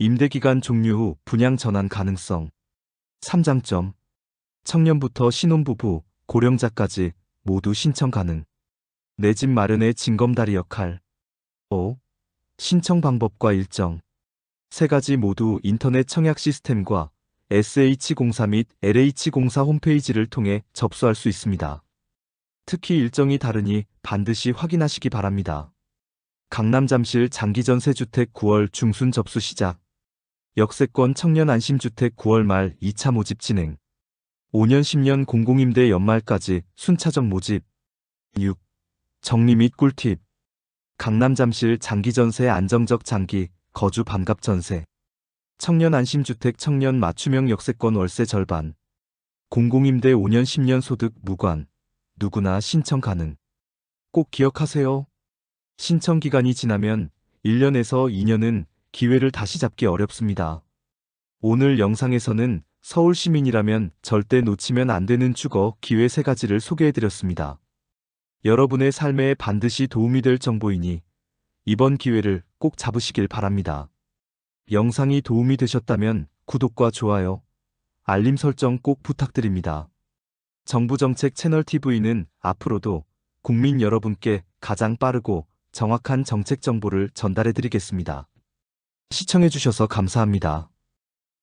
임대기간 종료 후 분양 전환 가능성. 3장점. 청년부터 신혼부부, 고령자까지 모두 신청 가능. 내 집 마련의 징검다리 역할. 5. 신청 방법과 일정. 세 가지 모두 인터넷 청약 시스템과 SH04 및 LH04 홈페이지를 통해 접수할 수 있습니다. 특히 일정이 다르니 반드시 확인하시기 바랍니다. 강남 잠실 장기전세 주택 9월 중순 접수 시작. 역세권 청년 안심주택 9월 말 2차 모집 진행. 5년 10년 공공임대 연말까지 순차적 모집. 6. 정리 및 꿀팁. 강남 잠실 장기전세 안정적 장기 거주 반갑 전세. 청년 안심주택 청년 맞춤형 역세권 월세 절반. 공공임대 5년 10년 소득 무관. 누구나 신청 가능. 꼭 기억하세요. 신청 기간이 지나면 1년에서 2년은 기회를 다시 잡기 어렵습니다. 오늘 영상에서는 서울 시민이라면 절대 놓치면 안 되는 주거 기회 세 가지를 소개해드렸습니다. 여러분의 삶에 반드시 도움이 될 정보이니 이번 기회를 꼭 잡으시길 바랍니다. 영상이 도움이 되셨다면 구독과 좋아요, 알림 설정 꼭 부탁드립니다. 정부정책 채널 TV는 앞으로도 국민 여러분께 가장 빠르고 정확한 정책 정보를 전달해 드리겠습니다. 시청해 주셔서 감사합니다.